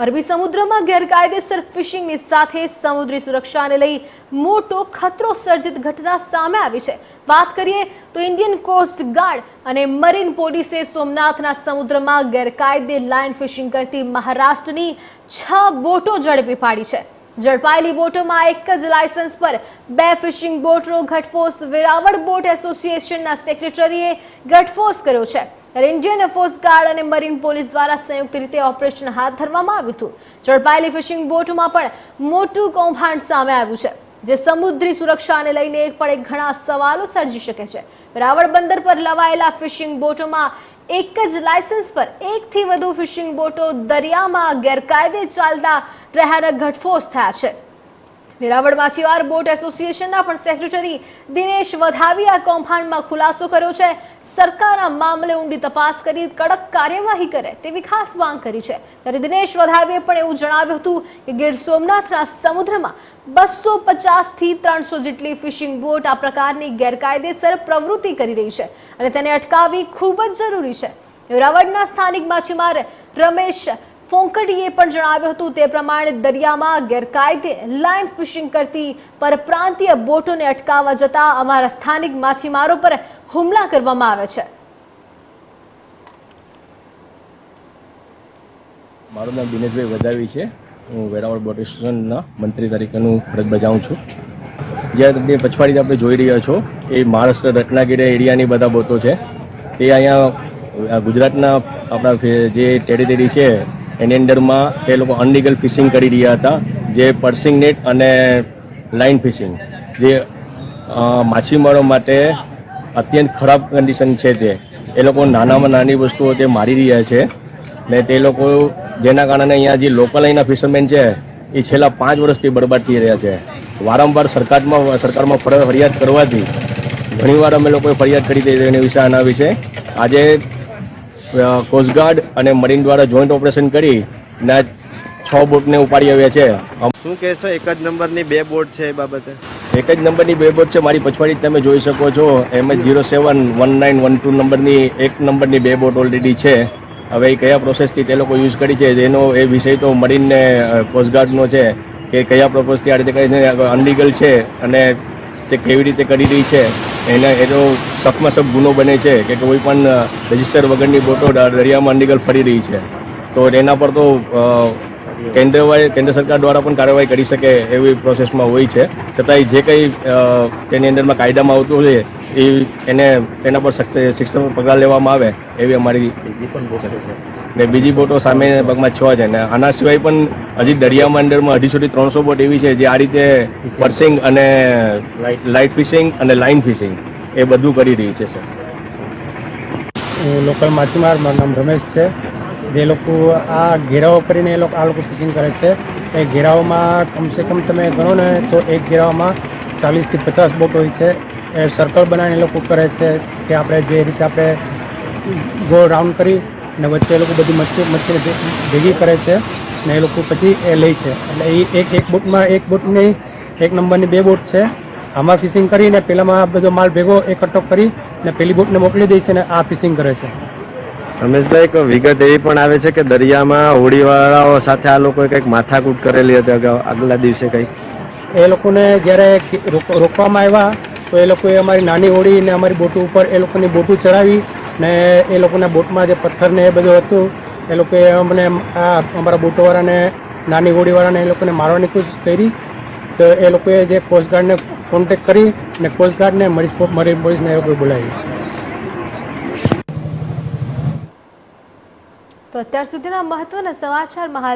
અરબી સમુદ્રમાં ગેરકાયદેસર ફિશિંગની સાથે સમુદ્રી સુરક્ષાને લઈ મોટો ખતરો સર્જિત ઘટના સામે આવી છે. વાત કરીએ તો ઇન્ડિયન કોસ્ટ ગાર્ડ અને મરીન પોલીસે સોમનાથના સમુદ્રમાં ગેરકાયદે લાઇન ફિશિંગ કરતી મહારાષ્ટ્રની છ બોટો ઝડપી પાડી છે. ઝડપાયેલી બોટોમાં એક જ લાયસન્સ પર બે ફિશિંગ બોટનો ઘટફોસ વેરાવળ બોટ એસોસિએશનના સેક્રેટરીએ ઘટફોસ કર્યો છે. કોસ્ટ ગાર્ડ અને મરીન પોલીસ દ્વારા સંયુક્ત રીતે ઓપરેશન હાથ ધરવામાં આવ્યું હતું. ઝડપાયેલી ફિશિંગ બોટમાં પણ મોટું કૌભાંડ સામે આવ્યું છે, જે સમુદ્રી સુરક્ષાને લઈને એક પણ એક ઘણા સવાલો સર્જી શકે છે. વેરાવળ બંદર પર લવાયેલા ફિશિંગ બોટોમાં એક જ લાયસન્સ પર એકથી વધુ ફિશિંગ બોટો દરિયામાં ગેરકાયદે ચાલતા રહેવાના ઘટફોસ થયા છે. વેરાવળ માછીવાર બોટ એસોસિએશનના પણ સેક્રેટરી દિનેશ વધાવી આ કૌભાંડમાં ખુલાસો કર્યો છે. સરકાર આ મામલે ઊંડી તપાસ કરી, કડક કાર્યવાહી કરે તેવી ખાસ માંગ કરી છે. ત્યારે દિનેશ વધાવીએ પણ એવું જણાવ્યું હતું કે ગીર સોમનાથના સમુદ્રમાં બસો પચાસથી ત્રણસો જેટલી ફિશિંગ બોટ આ પ્રકારની ગેરકાયદેસર પ્રવૃત્તિ કરી રહી છે અને તેને અટકાવવી ખૂબ જ જરૂરી છે. વેરાવળના સ્થાનિક માછીમાર રમેશ ફોંકડીએ પણ જણાવ્યું હતું તે પ્રમાણે દરિયામાં ગેરકાયદે લાઇન ફિશિંગ કરતી પરપ્રાંતીય બોટોને અટકાવવા જતા અમારા સ્થાનિક માછીમારો પર હુમલા કરવામાં આવે છે. મારું નામ દિનેશભાઈ વધાવી છે. હું વેરાવળ બોટ સ્ટેશનના મંત્રી તરીકેનું ફરજ બજાવું છું. જ્યાં તમે પછવાડી આપણે જોઈ રહ્યા છો, એ મહારાષ્ટ્ર રત્નાગીરી એરિયાની બધા બોટો છે. એ અહીંયા ગુજરાતના આપણા જે જે ટેરિટરી છે એની અંદરમાં એ લોકો અનલીગલ ફિશિંગ કરી રહ્યા હતા, જે પર્સિંગ નેટ અને લાઇન ફિશિંગ. જે માછીમારો માટે અત્યંત ખરાબ કન્ડિશન છે તે. એ લોકો નાનામાં નાની વસ્તુઓ તે મારી રહ્યા છે. ને તે લોકો જેના કારણે અહીંયા જે લોકલ અહીંના ફિશરમેન છે, એ છેલ્લા પાંચ વર્ષથી બરબાદ થઈ રહ્યા છે. વારંવાર સરકારમાં સરકારમાં ફરિયાદ કરવાથી ઘણીવાર અમે લોકોએ ફરિયાદ કરી હતી એના વિશે આના વિશે. આજે કોસ્ટગાર્ડ અને મરીન દ્વારા જોઈન્ટ ઓપરેશન કરી ને છ બોટને ઉપાડી આવ્યા છે. શું કહેશો એક જ નંબરની બે બોટ છે એ બાબતે? એક જ નંબરની બે બોટ છે મારી પછવાડી જ તમે જોઈ શકો છો. M H zero seven one nine one two નંબરની એક નંબરની બે બોટ ઓલરેડી છે. હવે એ કયા પ્રોસેસથી તે લોકો યુઝ કરી છે એનો એ વિષય તો મરીનને કોસ્ટગાર્ડનો છે કે કયા પ્રોસેસથી આ રીતે કરીને અનલીગલ છે અને તે કેવી રીતે કરી રહી છે, એને, એનો સખમાં સખ ગુનો બને છે કે કોઈ પણ રજિસ્ટર વગરની બોટો દરિયામાં અનલીગલ ફરી રહી છે. તો એના પર તો કેન્દ્ર કેન્દ્ર સરકાર દ્વારા પણ કાર્યવાહી કરી શકે એવી પ્રોસેસમાં હોય છે. છતાંય જે કંઈ તેની અંદરમાં કાયદામાં આવતું હોય, એ એને તેના પર શિક્ષણ પગલાં લેવામાં આવે એવી અમારી ને બીજી બોટો સામે પગમાં છ છે. ને આના સિવાય પણ હજી દરિયામાં અંદરમાં અઢીસોથી ત્રણસો બોટ એવી છે જે આ રીતે પર્સિંગ અને લાઇટ ફિશિંગ અને લાઇન ફિશિંગ એ બધું કરી રહી છે સર હું લોકલ માછીમાર મારું નામ રમેશ છે. જે લોકો આ ઘેરાવો કરીને એ લોકો આ લોકો ફિશિંગ કરે છે. એ ઘેરાઓમાં કમસે કમ તમે ગણો ને તો એક ઘેરાઓમાં ચાલીસથી પચાસ બોટ હોય છે. એ સર્કલ બનાવીને એ લોકો કરે છે કે આપણે જે રીતે આપણે ગોળ રાઉન્ડ કરી ને વચ્ચે એ લોકો બધી મચ્છી મચ્છીને ભેગી કરે છે ને એ લોકો પછી એ લે છે. એટલે એ એક એક બોટમાં એક બોટની એક નંબરની બે બોટ છે. આમાં ફિશિંગ કરીને પેલામાં બધો માલ ભેગો એકઠો કરી ને પેલી બોટને મોકલી દે છે ને આ ફિશિંગ કરે છે. રમેશભાઈ એક વિગત એવી પણ આવે છે કે દરિયામાં હોડીવાળાઓ સાથે આ લોકોએ કંઈક માથાકૂટ કરેલી હતી આગલા દિવસે કંઈક એ લોકોને જ્યારે રોકવામાં આવ્યા તો એ લોકોએ અમારી નાની હોડી ને અમારી બોટો ઉપર એ લોકોની બોટું ચડાવી ને એ લોકોના બોટમાં જે પથ્થર ને એ બધું હતું, એ લોકોએ અમને આ અમારા બોટોવાળાને, નાની હોડીવાળાને એ લોકોને મારવાની કોશિશ કરી. તો એ લોકોએ જે કોસ્ટગાર્ડને કોન્ટેક્ટ કરી ને કોસ્ટગાર્ડને મરીન મરીન પોલીસને એ લોકોએ બોલાવી તો અત્યાર સુધીના મહત્વના સમાચાર મહા